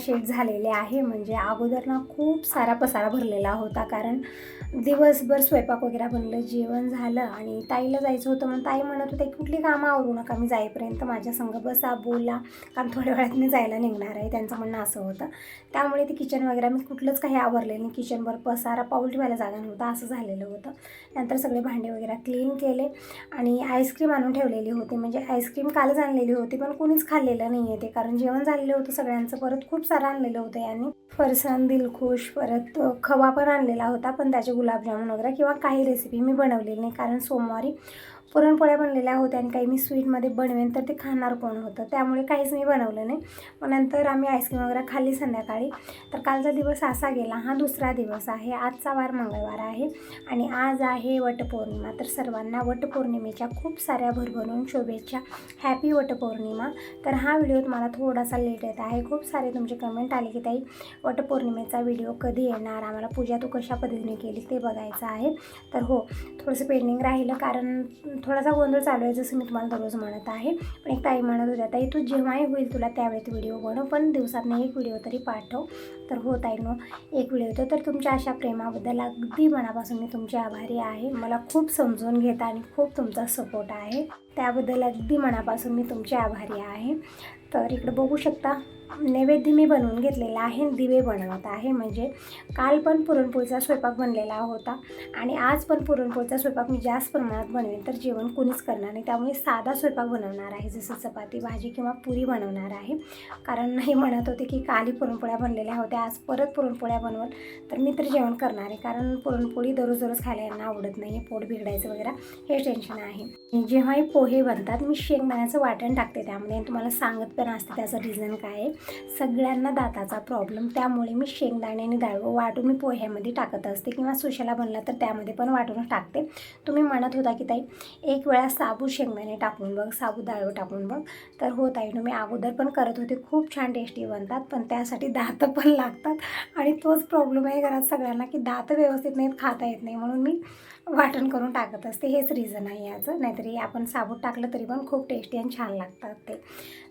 Shade झालेले आहे. म्हणजे अगोदर ना खूप सारा पसारा भरलेला होता. कारण दिवसभर स्वयंपाक वगैरे बनलं जेवण झालं आणि ताईला जायचं होतं. मग ताई म्हणत होते कुठली कामं आवरू नका मी जाईपर्यंत माझ्या संग बसा बोला. कारण थोड्या वेळात मी जायला निघणार आहे त्यांचं म्हणणं असं होतं. त्यामुळे ते किचन वगैरे मी कुठलंच काही आवरलेलं नाही. किचनवर पसारा पाऊल ठेवायला जागा नव्हता असं झालेलं होतं. नंतर सगळे भांडे वगैरे क्लीन केले आणि आईस्क्रीम आणून ठेवलेली होती. म्हणजे आईस्क्रीम कालच आणलेली होती पण कोणीच खाल्लेलं नाही आहे ते. कारण जेवण झालेलं होतं सगळ्यांचं. परत खूप सारं आणलेलं होतं यांनी. फरसाण दिलखुश परत खवा पण आणलेला होता पण त्याचे गुलाबजामुन वगैरे किंवा काही रेसिपी मी बनवलेली नाही. कारण सोमवारी पुरणपोळ्या बनलेल्या होत्या आणि काही मी स्वीटमध्ये बनवेन तर ते खाणार कोण होतं? त्यामुळे काहीच मी बनवलं नाही. मग नंतर आम्ही आईस्क्रीम वगैरे खाल्ली संध्याकाळी. तर कालचा दिवस असा गेला हा दुसरा दिवस आहे. आजचा वार मंगळवार आहे आणि आज आहे वटपौर्णिमा. तर सर्वांना वटपौर्णिमेच्या खूप साऱ्या भरभरून शुभेच्छा. हॅपी वटपौर्णिमा. तर हा व्हिडिओ तुम्हाला थोडासा लेट येत आहे. खूप सारे तुमचे कमेंट आले की ताई वटपौर्णिमेचा व्हिडिओ कधी येणार? आम्हाला पूजा तू कशा पद्धतीने केली ते बघायचं आहे. तर हो थोडंसं पेंडिंग राहिलं कारण थोडासा गोंधळ चालू आहे जसं मी तुम्हाला दररोज म्हणत आहे. पण एक ताई म्हणत होत्या ताई तू जेव्हाही होईल तुला त्यावेळेत व्हिडिओ बनव पण दिवसातनं एक व्हिडिओ तरी पाठव. तर हो ताईनो एक व्हिडिओ येतो तर तुमच्या अशा प्रेमाबद्दल अगदी मनापासून मी तुमची आभारी आहे. मला खूप समजून घेता आणि खूप तुमचा सपोर्ट आहे. त्याबद्दल अगदी मनापासून मी तुमची आभारी आहे. तर इकडं बघू शकता नैवेद्य मी बनवून घेतलेला आहे दिवे बनवत आहे. म्हणजे काल पण पुरणपोळीचा स्वयंपाक बनलेला होता आणि आज पण पुरणपोळीचा स्वयंपाक मी जास्त प्रमाणात बनवेन तर जेवण कोणीच करणार नाही. त्यामुळे साधा स्वयंपाक बनवणार आहे जसं चपाती भाजी किंवा पुरी बनवणार आहे. कारण नाही म्हणत होते की काली पुरणपोळ्या बनलेल्या होत्या आज परत पुरणपोळ्या बनवल तर मी तर जेवण करणार आहे. कारण पुरणपोळी दररोज दररोज खायला यांना आवडत नाही पोट बिघडायचं वगैरे हे टेन्शन आहे. जेव्हाही पोहे बनतात मी शेंगदाण्याचं वाटण टाकते त्यामध्ये तुम्हाला सांगत पण असते त्याचं रिझन काय आहे? सगळ्यांना दाताचा प्रॉब्लेम त्यामुळे मी शेंगदाणे आणि डाळ वाटून मी पोह्यामध्ये टाकत असते. किंवा सुशाला बनला तर त्यामध्ये पण वाटूनच टाकते. तुम्ही म्हणत होता की ताई एक वेळा साबू शेंगदाणे टाकून बघ साबू डाळ टाकून बघ. तर हो ताई मी अगोदर पण करत होते. खूप छान टेस्टी बनतात. पण त्यासाठी दात पण लागतात. आणि तोच प्रॉब्लेम आहे घरात सगळ्यांना की दात व्यवस्थित नाहीत खाता येत नाही. म्हणून मी वाटण करून टाकत असते. हेच रिझन आहे याचं. नाहीतरी आपण साबूत टाकलं तरी पण खूप टेस्टी आणि छान लागतात ते.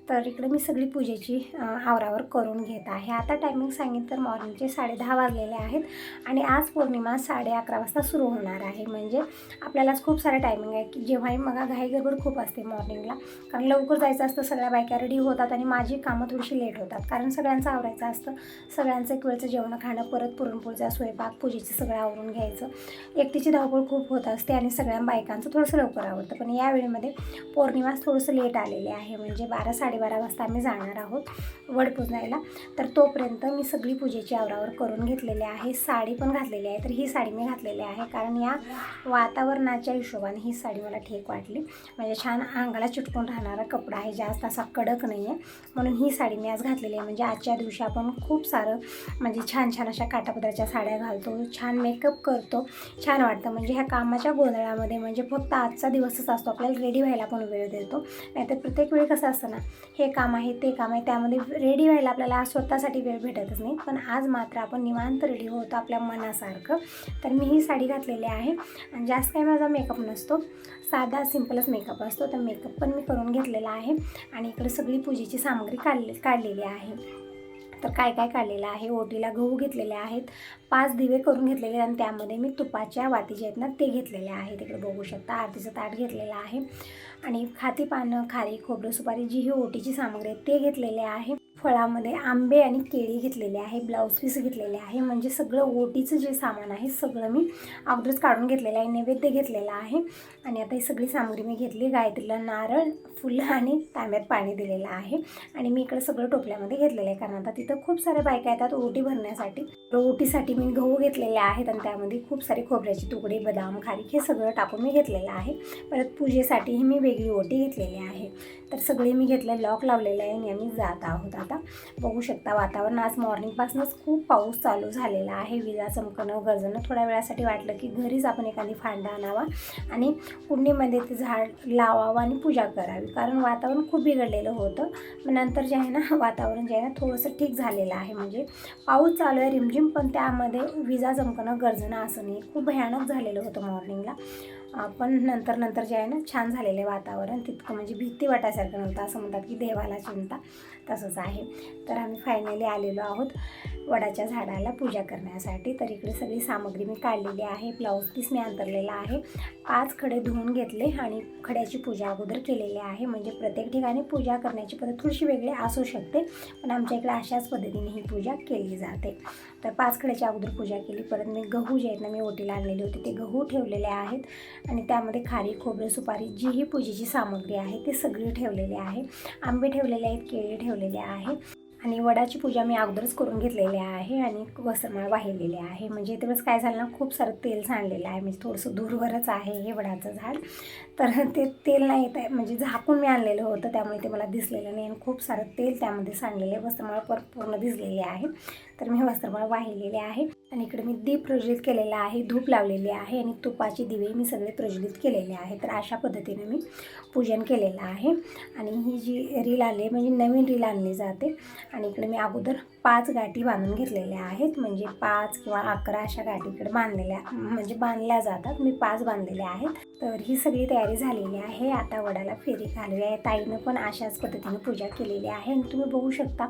तर इकडे मी सगळी पूजेची आवरावर करून घेत आहे. आता टायमिंग सांगितलं तर मॉर्निंगचे साडे दहा वाजलेले आहेत आणि आज पौर्णिमा साडे अकरा वाजता सुरू होणार आहे. म्हणजे आपल्यालाच खूप सारा टायमिंग आहे की जेव्हाही मग घाई गडबड खूप असते मॉर्निंगला कारण लवकर जायचं असतं सगळ्या बायका रेडी होतात आणि माझी कामं थोडीशी लेट होतात. कारण सगळ्यांचं आवरायचं असतं. सगळ्यांचं एक वेळचं जेवण खाणं परत पुरणपोळीचा स्वयंपाक पूजेचं सगळं आवरून घ्यायचं. एकटीची धावपळ खूप होत असते आणि सगळ्या बायकांचं थोडंसं लवकर आवडतं. पण या वेळेमध्ये पौर्णिमा थोडंसं लेट आलेले आहे. म्हणजे बारा साडेबारा वाजता आम्ही जाणार आहोत वड पुजायला तर तोपर्यंत मी सगळी पूजेची आवरावर करून घेतलेली आहे. साडी पण घातलेली आहे. तर ही साडी मी घातलेली आहे. कारण या वातावरणाच्या हिशोबाने ही साडी मला ठीक वाटली. म्हणजे छान अंगाला चिटकून राहणारा कपडा आहे. जास्त असा कडक नाही आहे म्हणून ही साडी मी आज घातलेली आहे. म्हणजे आजच्या दिवशी आपण खूप सारं म्हणजे छान छान अशा काटापदराच्या साड्या घालतो. छान मेकअप करतो. छान वाटतं. म्हणजे म्हणजे ह्या कामाच्या गोंधळामध्ये म्हणजे फक्त आजचा दिवसच असतो. आपल्याला रेडी व्हायला पण वेळ देतो. नाहीतर प्रत्येक वेळी कसं असतं ना हे काम आहे ते काम आहे त्यामध्ये रेडी व्हायला आपल्याला स्वतःसाठी वेळ भेटतच नाही. पण आज मात्र आपण निवांत रेडी होतो आपल्या मनासारखं. तर मी ही साडी घातलेली आहे. आणि जास्त काही माझा मेकअप नसतो. साधा सिम्पलच मेकअप असतो. तर मेकअप पण मी करून घेतलेला आहे. आणि इकडे सगळी पूजेची सामग्री काढली काढलेली आहे. तर काय काय काढलेलं आहे? ओटीला गहू घेतलेले आहेत पाच दिवे करून घेतलेले आणि त्यामध्ये मी तुपाच्या वाती जे आहेत ना ते घेतलेले आहेत. तिकडे बघू शकता आरतीचं ताट घेतलेलं आहे. आणि खाती पानं खारी खोबरं सुपारी जी ही ओटीची सामग्री आहे ते घेतलेले आहे. फळामध्ये आंबे आणि केळी घेतलेले आहे ब्लाऊज पीस घेतलेले आहे म्हणजे सगळं ओटीचं जे सामान आहे सगळं मी अगोदरच काढून घेतलेलं आहे नैवेद्य घेतलेला आहे. आणि आता ही सगळी सामग्री मी घेतली गायत्रीला नारळ फुलं आणि तांब्यात पाणी दिलेलं आहे. आणि मी इकडं सगळं टोपल्यामध्ये घेतलेलं आहे कारण आता तिथं खूप साऱ्या बायका येतात ओटी भरण्यासाठी. ओटीसाठी मी गहू घेतलेले आहेत आणि त्यामध्ये खूप सारे खोबऱ्याची तुकडे बदाम खारीक हे सगळं टाकून मी घेतलेलं आहे. परत पूजेसाठीही मी वेगळी ओटी घेतलेली आहे. तर सगळे मी घेतलं लॉक लावलेलं आहे आणि आम्ही जात आहोत आता बघू शकता वातावरण. आज मॉर्निंगपासूनच खूप पाऊस चालू झालेला आहे. विजा चमकणं गरजणं थोड्या वेळासाठी वाटलं की घरीच आपण एखादी फांडा आणावा आणि कुंडीमध्ये ते झाड लावावं आणि पूजा करावी. कारण वातावरण खूप बिघडलेलं होतं. मग नंतर जे आहे ना वातावरण जे आहे ना थोडंसं ठीक झालेलं आहे. म्हणजे पाऊस चालू आहे रिमझिम पण त्यामध्ये विजा चमकणं गरजणं असं नाही खूप भयानक झालेलं होतं मॉर्निंगला पण नंतर नंतर जे आहे ना छान झालेलं आहे वातावरण. तितकं म्हणजे भीती वाटायसारखं नव्हतं. असं म्हणतात की देवाला चिंता. तसंच आहे. तर आम्ही फायनली आलेलो आहोत वडाच्या झाडाला पूजा करण्यासाठी. तर इकडे सगळी सामग्री मी काढलेली आहे. ब्लाऊज पीस मी अंतरलेला आहे. पाच खडे धुवून घेतले आणि खड्याची पूजा अगोदर केलेली आहे. म्हणजे प्रत्येक ठिकाणी पूजा करण्याची पद्धत थोडीशी वेगळी असू शकते पण आमच्या इकडे अशाच पद्धतीने ही पूजा केली जाते. तर पाच खड्याच्या अगोदर पूजा केली. परत मी गहू जे आहेत ना मी ओटीला आणलेले होते. ते गहू ठेवलेले आहेत आणि त्यामध्ये खारी खोबरं सुपारी जी ही पूजेची सामग्री आहे ती सगळी ठेवलेली आहे. आंबे ठेवलेले आहेत केळी ठेवलेले आहे आणि वडाची पूजा मी अगोदरच करून घेतलेली आहे आणि वसमाळ वाहिलेली आहे. म्हणजे तेवढंच काय झालं ना खूप सारं तेल सांडलेलं आहे. म्हणजे थोडंसं दूरवरच आहे हे वडाचं झाड. तर ते तेल नाही येत आहे. म्हणजे झाकून मी आणलेलं होतं त्यामुळे ते मला दिसलेलं नाही. आणि खूप सारं तेल त्यामध्ये सांडलेलं आहे. वस्त्रमाळ पर पूर्ण दिसलेले आहे. तर मी वस्त्रमाळ वाहिलेली आहे. आणि इकडे मी दीप प्रज्वलित केलेला आहे धूप लावलेली आहे आणि तुपाचे दिवे मी सगळे प्रज्वलित केलेले आहे. तर अशा पद्धतीने मी पूजन केलेलं आहे. आणि ही जी रील आली आहे म्हणजे नवीन रील आणली जाते. आणि इकडे मी अगोदर पाच गाठी बांधून घेतलेल्या आहेत. म्हणजे पाच किंवा अकरा अशा गाठीकडे बांधलेल्या म्हणजे बांधल्या जातात. मी पाच बांधलेल्या आहेत. तर ही सगळी तयारी झालेली आहे. आता वडाला फेरी घालूया. आहे ताईनं पण अशाच पद्धतीने पूजा केलेली आहे. आणि तुम्ही बघू शकता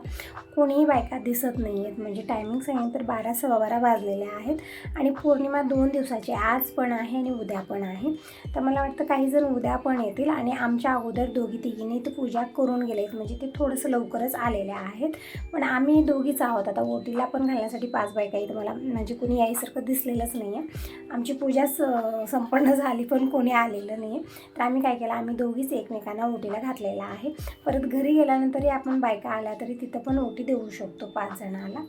कोणीही बायका दिसत नाही आहेत म्हणजे टायमिंग सांगितलं तर बारा सव्वा बारा वाजलेल्या आहेत. आणि पौर्णिमा दोन दिवसाची आज पण आहे आणि उद्या पण आहे. तर मला वाटतं काही जण उद्या पण येतील. आणि आमच्या अगोदर दोघी तिघीने ते पूजा करून गेले आहेत म्हणजे ते थोडंसं लवकरच आलेले आहेत. पण आम्ही दो दोघीच आहोत. आता ओटीला पण घालण्यासाठी पाच बायका इथं मला. म्हणजे कुणी यायसारखं दिसलेलंच नाही आहे आमची पूजा स- संपन्न झाली पण कोणी आलेलं नाही आहे तर आम्ही काय केलं आम्ही दोघीच एकमेकांना ओटीला घातलेला आहे. परत घरी गेल्यानंतरही आपण बायका आल्या तरी तिथं पण ओटी देऊ शकतो पाच जणाला.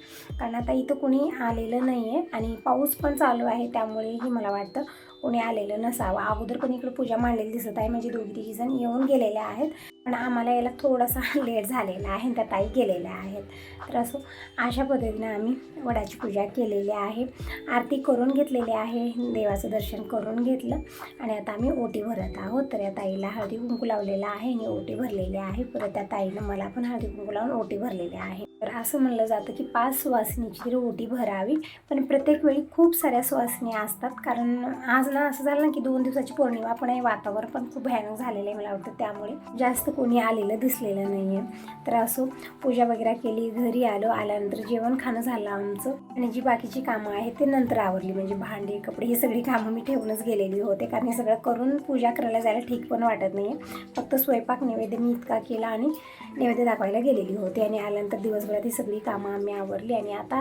कारण आता इथं कोणी आलेलं नाही आहे आणि पाऊस पण चालू आहे त्यामुळेही मला वाटतं कोणी आलेलं नसावं. अगोदर पण इकडे पूजा मांडलेली दिसत आहे. म्हणजे दोघी तिघी जण येऊन गेलेले आहेत. पण आम्हाला याला थोडासा लेट झालेला आहे आणि त्या ताई गेलेल्या आहेत. तर असं अशा पद्धतीनं आम्ही वडाची पूजा केलेली आहे. आरती करून घेतलेली आहे. देवाचं दर्शन करून घेतलं. आणि आता आम्ही ओटी भरत आहोत. तर या ताईला हळदी कुंकू लावलेला आहे आणि ओटी भरलेली आहे. परत त्या ताईनं मला पण हळदी कुंकू लावून ओटी भरलेली आहे. तर असं म्हणलं जातं की पाच सुवासिनीची तरी ओटी भरावी. पण प्रत्येक वेळी खूप साऱ्या सुवासिनी असतात. कारण आज ना असं झालं ना की दोन दिवसाची पौर्णिमा पण आहे. वातावरण पण खूप भयानक झालेलं आहे मला वाटतं. त्यामुळे जास्त कोणी आलेलं दिसलेलं नाही आहे. तर असो पूजा वगैरे केली घरी आलो आल्यानंतर जेवण खाणं झालं आमचं. आणि जी बाकीची कामं आहेत ते नंतर आवरली. म्हणजे भांडे कपडे ही सगळी कामं मी ठेवूनच गेलेली होते. कारण हे सगळं करून पूजा करायला जायला ठीक पण वाटत नाही आहे. फक्त स्वयंपाक नैवेद्य मी इतका केला आणि नैवेद्य दाखवायला गेलेली होती. आणि आल्यानंतर दिवसभरात ही सगळी कामं आम्ही आवरली आणि आता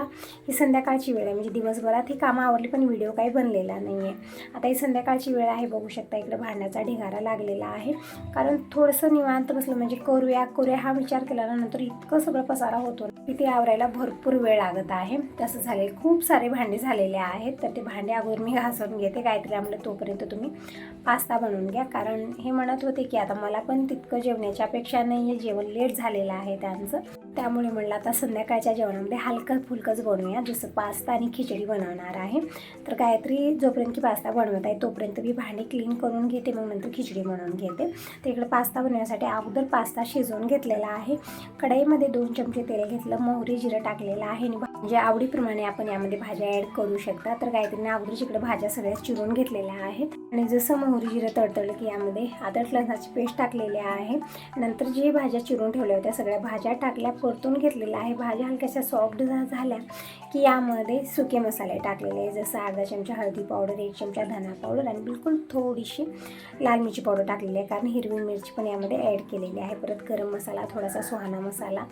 ही संध्याकाळची वेळ आहे. म्हणजे दिवसभरात ही कामं आवरली पण व्हिडिओ काही बनलेला नाही आहे आता ही संध्याकाळची वेळ आहे बघू शकता. इकडे भांड्याचा ढिगारा लागलेला आहे. कारण थोडंसं निवांत बसलं म्हणजे करूया करूया हा विचार केला ना नंतर इतकं सगळं पसारा होतो तिथे की ते आवरायला भरपूर वेळ लागत आहे. तसं झाले खूप सारे भांडे झालेले आहेत. तर ते भांडे अगोदर मी घासून घेते. काहीतरी आम्हाला तोपर्यंत तुम्ही पास्ता बनवून घ्या. कारण हे म्हणत होते की आता मला पण तितकं जेवण्याची अपेक्षा नाही आहे जेवण लेट झालेलं आहे त्यांचं. त्यामुळे म्हणलं आता संध्याकाळच्या जेवणामध्ये हलकं फुलकंच बनवूया. जसं पास्ता आणि खिचडी बनवणार आहे. तर गायत्री जोपर्यंत की पास्ता बनवत आहे तोपर्यंत मी भांडी क्लीन करून घेते. मग नंतर खिचडी बनवून घेते. तर इकडे पास्ता बनवण्यासाठी अगोदर पास्ता शिजवून घेतलेला आहे. कढईमध्ये दोन चमचे तेल घेतलं. मोहरी जिरं टाकलेलं आहे. आणि म्हणजे आवडीप्रमाणे आपण यामध्ये भाज्या ॲड करू शकता. तर गायत्रीने अगोदर इकडे भाज्या सगळ्या चिरून घेतलेल्या आहेत. आणि जसं मोहरी जिरं तडतडलं की यामध्ये आदर लसणाची पेस्ट टाकलेली आहे. नंतर जी भाज्या चिरून ठेवल्या होत्या सगळ्या भाज्या टाकल्या. परतून घेतलेला आहे. भाज्या हलक्याशा सॉफ्ट झाल्या की यामध्ये सुके मसाले टाकलेले आहे जसं अर्धा चमचा हळदी पावडर एक चमचा धना पावडर आणि बिलकुल थोडीशी लाल मिरची पावडर टाकलेली आहे. कारण हिरवी मिरची पण यामध्ये ॲड केलेली आहे. परत गरम मसाला थोडासा सुहाना मसाला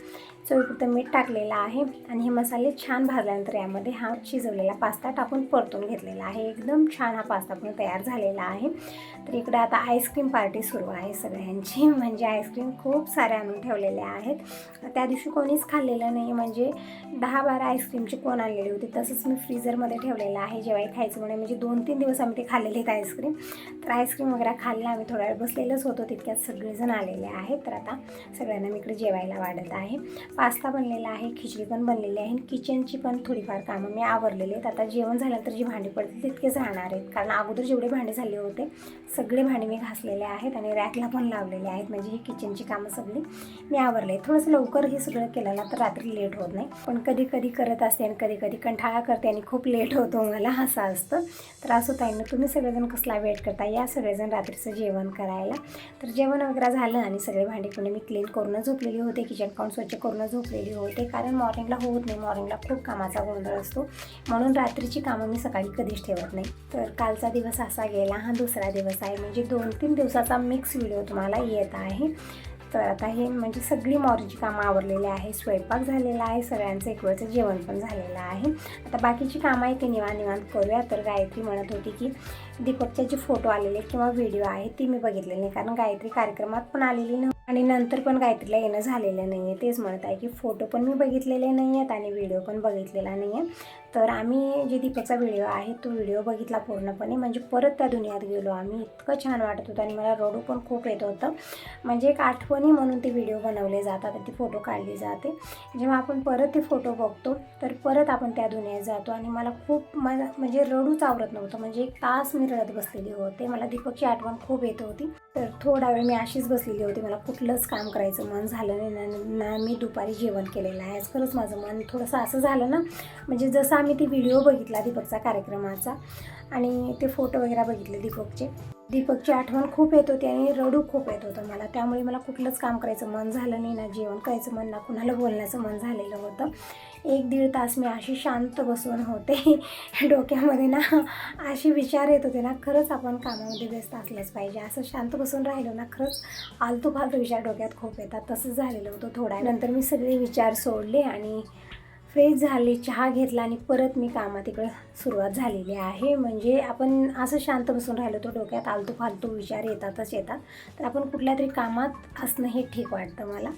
चवीपुरतं मीठ टाकलेलं आहे. आणि हे मसाले छान भाजल्यानंतर यामध्ये हा शिजवलेला पास्ता टाकून परतून घेतलेला आहे. एकदम छान हा पास्ता पण तयार झालेला आहे. तर इकडे आता आईस्क्रीम पार्टी सुरू आहे सगळ्यांची. म्हणजे आईस्क्रीम खूप साऱ्या आणून ठेवलेल्या आहेत. त्या दिवशी दिवशी कोणीच खाल्लेलं नाही. म्हणजे दहा बारा आईस्क्रीमचे कोण आणलेले होते. तसंच मी फ्रीजरमध्ये ठेवलेलं आहे जेव्हाही खायचं म्हणून. म्हणजे दोन तीन दिवस आम्ही ते खाल्लेले आहेत आईस्क्रीम तर आईस्क्रीम वगैरे खाल्लं. आम्ही थोड्या वेळ बसलेलंच होतो. तितक्यात सगळेजण आलेले आहेत. तर आता सगळ्यांना मी इकडे जेवायला वाढत आहे. पास्ता बनलेला आहे. खिचडी पण बनलेली आहे. आणि किचनची पण थोडीफार कामं मी आवरलेली आहेत. आता जेवण झाल्यानंतर जी भांडी पडतील तितकेच राहणार आहेत. कारण अगोदर जेवढे भांडे झाले होते सगळे भांडी मी घासलेले आहेत आणि रॅकला पण लावलेले आहेत. म्हणजे ही किचनची कामं सगळी मी आवरले थोडंसं लवकर हे सगळं केलेला तर रात्री लेट होत नाही. पण कधी कधी करत असते आणि कधी कधी कंठाळा करते आणि खूप लेट होतो मला असं असतं. तर असं ताईनं तुम्ही सगळेजण कसला वेट करता? या सगळेजण रात्रीचं जेवण करायला. तर जेवण वगैरे झालं आणि सगळे भांडे कुणी मी क्लीन करून झोपलेली होते. किचन काउंट स्वच्छ करून झोपलेली होते. कारण मॉर्निंगला होत नाही. मॉर्निंगला खूप कामाचा गोंधळ असतो. म्हणून रात्रीची कामं मी सकाळी कधीच ठेवत नाही. तर कालचा दिवस असा गेला. हा दुसरा दिवस आहे. म्हणजे दोन तीन दिवसाचा मिक्स व्हिडिओ तुम्हाला येत आहे. तर आता हे म्हणजे सगळी मॉरीची कामं आवरलेली आहे स्वयंपाक झालेला आहे सगळ्यांचं एक वेळचं जेवण पण झालेलं आहे. आता बाकीची कामं आहे ते निवांत निवांत करूया. तर गायत्री म्हणत होती की दीपकचे जे फोटो आलेले किंवा व्हिडिओ आहे ती मी बघितलेली नाही. कारण गायत्री कार्यक्रमात पण आलेली नव्हती. आणि नंतर पण गायत्रीला येणं झालेलं नाही आहे तेच म्हणत आहे की फोटो पण मी बघितलेले नाही आहेत आणि व्हिडिओ पण बघितलेला नाही आहे तर आम्ही जे दीपकचा व्हिडिओ आहे तो व्हिडिओ बघितला पूर्णपणे. म्हणजे परत त्या दुनियात गेलो. आम्ही इतकं छान वाटत होतं आणि मला रडू पण खूप येत होतं. म्हणजे एक आठवणी म्हणून ते व्हिडिओ बनवले जातात ती फोटो काढली जाते. जेव्हा आपण परत ते फोटो बघतो तर परत आपण त्या दुनियेत जातो आणि मला खूप मला म्हणजे रडूच आवरत नव्हतं. म्हणजे एक तास मी रडत बसलेली होते. मला दीपकची आठवण खूप येत होती. तर थोडा वेळ मी अशीच बसलेली होती. मला कुठलंच काम करायचं मन झालं नाही ना मी दुपारी जेवण केलेलं आहे. आज खरंच माझं मन थोडंसं असं झालं ना म्हणजे जसं आम्ही ती व्हिडिओ बघितला दीपकचा कार्यक्रमाचा आणि ते फोटो वगैरे बघितले दीपकचे. दीपकची आठवण खूप येत होती आणि रडू खूप येत होतं मला. त्यामुळे मला कुठलंच काम करायचं मन झालं नाही ना जेवण करायचं मन ना कुणाला बोलण्याचं मन झालेलं होतं. एक दीड तास मी अशी शांत बसून होते. डोक्यामध्ये ना असे विचार येत होते ना खरंच आपण कामामध्ये व्यस्त असलंच पाहिजे. असं शांत बसून राहिलो ना खरंच आलतू फालतू विचार डोक्यात खूप येतात. तसंच झालेलं होतं थोड्या नंतर मी सगळे विचार सोडले आणि फ्रेश झाले चहा घेतला आणि परत मी कामात इकडं सुरुवात झालेली आहे. म्हणजे आपण असं शांत बसून राहिलो तर डोक्यात आलतू फालतू विचार येतातच येतात. तर आपण कुठल्या तरी कामात असणं हे ठीक वाटतं मला.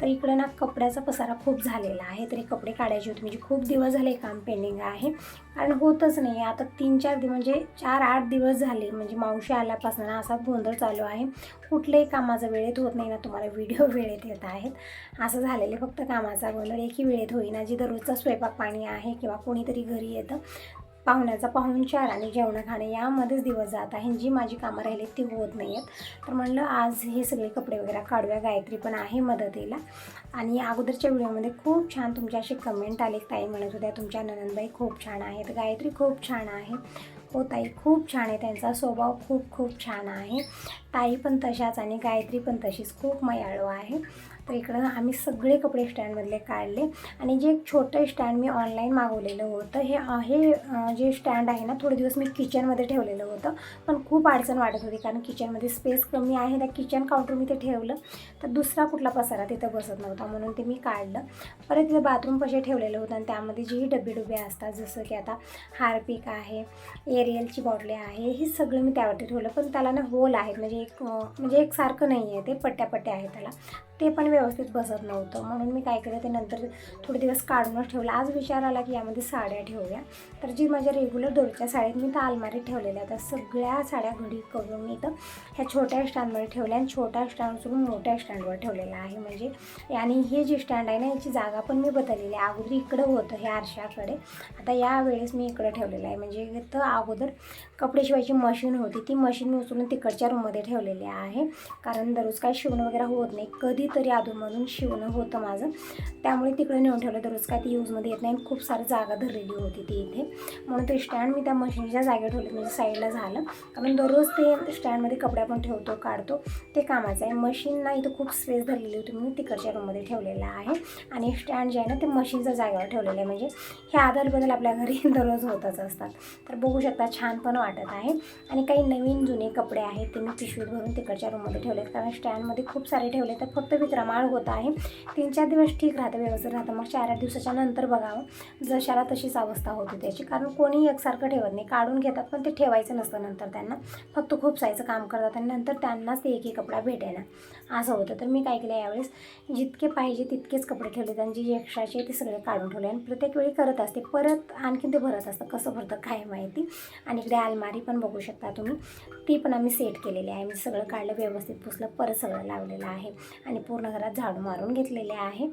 तर इकडं ना कपड्याचा पसारा खूप झालेला आहे. तरी कपडे काढायचे होते. म्हणजे खूप दिवस झाले काम पेंडिंग आहे. कारण होतच नाही. आता तीन चार दिवस म्हणजे चार आठ दिवस झाले. म्हणजे मावशी आल्यापासून ना असा गोंधळ चालू आहे. कुठल्याही कामाचा वेळेत होत नाही ना तुम्हाला व्हिडिओ वेळेत येत आहेत. असं झालेलं फक्त कामाचा गोंधळ. एकही वेळेत होईना. जी दररोजचा स्वयंपाक पाणी आहे किंवा कोणीतरी घरी येतं पाहुण्याचा पाहुणचार आणि जेवणं खाणे यामध्येच दिवस जात आहे. जी माझी कामं राहिली ती होत नाही आहेत. तर म्हणलं आज हे सगळे कपडे वगैरे काढूया गायत्री पण आहे मदतीला. आणि अगोदरच्या व्हिडिओमध्ये खूप छान तुमच्या असे कमेंट आले. ताई म्हणत होत्या तुमच्या ननंदबाई खूप छान आहेत गायत्री खूप छान आहे. हो ताई खूप छान आहे. त्यांचा स्वभाव खूप खूप छान आहे. ताई पण तशाच आणि गायत्री पण तशीच. खूप मयाळू आहे. तर इकडं आम्ही सगळे कपडे स्टँडमधले काढले. आणि जे एक छोटं स्टँड मी ऑनलाईन मागवलेलं होतं हे हे जे स्टँड आहे ना थोडे दिवस मी किचनमध्ये ठेवलेलं होतं. पण खूप अडचण वाटत होती कारण किचनमध्ये स्पेस कमी आहे. त्या किचन काउंटर मी ते ठेवलं. तर दुसरा कुठला पसारा तिथं बसत नव्हता म्हणून ते मी काढलं. परत तिथं बाथरूम कसे ठेवलेलं होतं आणि त्यामध्ये जेही डबे डुबे असतात जसं की आता हार्पिक आहे एरियलची बॉटले आहे हे सगळं मी त्यावरती ठेवलं. पण त्याला ना होल आहेत म्हणजे एक म्हणजे एकसारखं नाही आहे ते पट्ट्या पट्ट्या आहेत त्याला. ते पण व्यवस्थित बसत नव्हतं. म्हणून मी काय केलं ते नंतर थोडे दिवस काढूनच ठेवलं. आज विचार आला की यामध्ये साड्या ठेवूया. तर जी माझ्या रेग्युलर दोरच्या साड्या मी त्या अलमारीत ठेवलेल्या त्या सगळ्या साड्या घडी करून मी तर ह्या छोट्या स्टँडवर ठेवल्या आणि छोट्या स्टँड सोडून मोठ्या स्टँडवर ठेवलेलं आहे. म्हणजे आणि हे जे स्टँड आहे ना याची जागा पण मी बदललेली आहे. अगोदर इकडं होतं हे आरशाकडे. आता यावेळेस मी इकडं ठेवलेलं आहे. म्हणजे तर अगोदर कपडे शिवायची मशीन होती. ती मशीन मी उचलून तिकडच्या रूममध्ये ठेवलेली आहे. कारण दररोज काय शिवणं वगैरे होत नाही. कधी कधीतरी अधूनमधून शिवणं होतं माझं. त्यामुळे तिकडे नेऊन ठेवलं दररोज काय ती यूजमध्ये येत नाही आणि खूप सारी जागा धरलेली होती ती इथे. म्हणून ते स्टँड मी त्या मशीनच्या जागेवर ठेवले म्हणजे साईडला झालं. कारण दररोज ते स्टँडमध्ये कपडे आपण ठेवतो काढतो ते कामाचं आहे. मशीन ना इथं खूप स्पेस धरलेली होती म्हणून तिकडच्या रूममध्ये ठेवलेलं आहे. आणि स्टँड जे आहे ना ते मशीनच्या जागेवर ठेवलेलं आहे. म्हणजे हे आदल बदल आपल्या घरी दररोज होतच असतात. तर बघू शकता छान पण वाटत आहे. आणि काही नवीन जुने कपडे आहेत ते मी पिशवीत भरून तिकडच्या रूममध्ये ठेवलेत. कारण स्टँडमध्ये खूप सारे ठेवले तर फक्त विक्रमाळ होत आहे. तीन चार दिवस ठीक राहतं व्यवस्थित राहतं. मग चार आठ दिवसाच्या नंतर बघावं. जशाला तशीच अवस्था होती त्याची कारण कोणी एकसारखं ठेवत नाही. काढून घेतात पण ते ठेवायचं नसतं नंतर त्यांना. फक्त खूप सायचं काम करतात आणि नंतर त्यांनाच ते एक एक कपडा भेटेना असं होतं. तर मी काय केलं यावेळेस? जितके पाहिजे तितकेच कपडे ठेवले. त्यांचे जे एक्स्ट्राचे ते सगळे काढून ठेवले. आणि प्रत्येक वेळी करत असते. परत आणखीन ते भरत असतं. कसं भरतं काय माहिती? आणि इकडे अलमारी पण बघू शकता तुम्ही. ती पण आम्ही सेट केलेली आहे. मी सगळं काढलं व्यवस्थित पुसलं परत सगळं लावलेलं आहे. आणि पूर्ण घरात झाडू मारून घेतलेले आहे